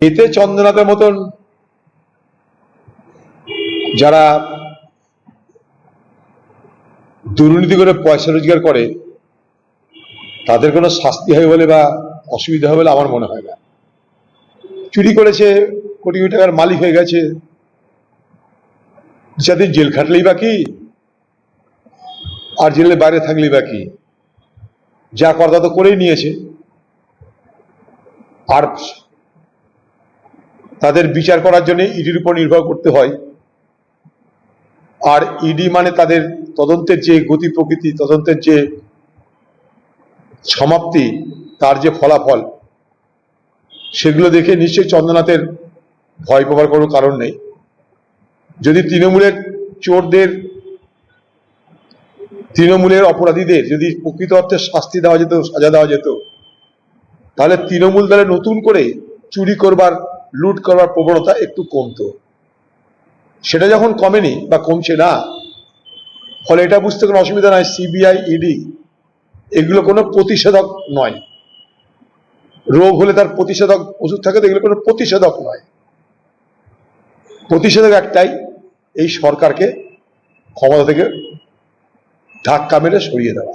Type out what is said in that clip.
এতে চন্দ্রনাথের মতন যারা দুর্নীতি করে পয়সা রোজগার করে, তাদের কোনো শাস্তি হবে বলে বা অসুবিধা হবে বলে আমার মনে হয় না। চুরি করেছে, কোটি কোটি টাকার মালিক হয়ে গেছে। যাদের জেল খাটলেই বাকি আর জেলের বাইরে থাকলেই বাকি যা কর্তা তো করেই নিয়েছে। আর তাদের বিচার করার জন্য ইডির উপর নির্ভর করতে হয়। আর ইডি মানে তাদের তদন্তের যে গতি প্রকৃতি, তদন্তের যে সমাপ্তি, তার যে ফলাফল, সেগুলো দেখে নিশ্চয়ই চন্দ্রনাথের ভয় পাওয়ার কোনো কারণ নেই। যদি তৃণমূলের চোরদের, তৃণমূলের অপরাধীদের যদি প্রকৃত অর্থে শাস্তি দেওয়া যেত, সাজা দেওয়া যেত, তাহলে তৃণমূল দলে নতুন করে চুরি করবার লুট করার প্রবণতা একটু কমতো। সেটা যখন কমেনি বা কমছে না, ফলে এটা বুঝতে কোনো অসুবিধা নয় সিবিআই ইডি এগুলো কোনো প্রতিষেধক নয়। রোগ হলে তার প্রতিষেধক ওষুধ থাকে তো এগুলো কোনো প্রতিষেধক নয়। প্রতিষেধক একটাই, এই সরকারকে ক্ষমতা থেকে ধাক্কা মেরে সরিয়ে দেওয়া।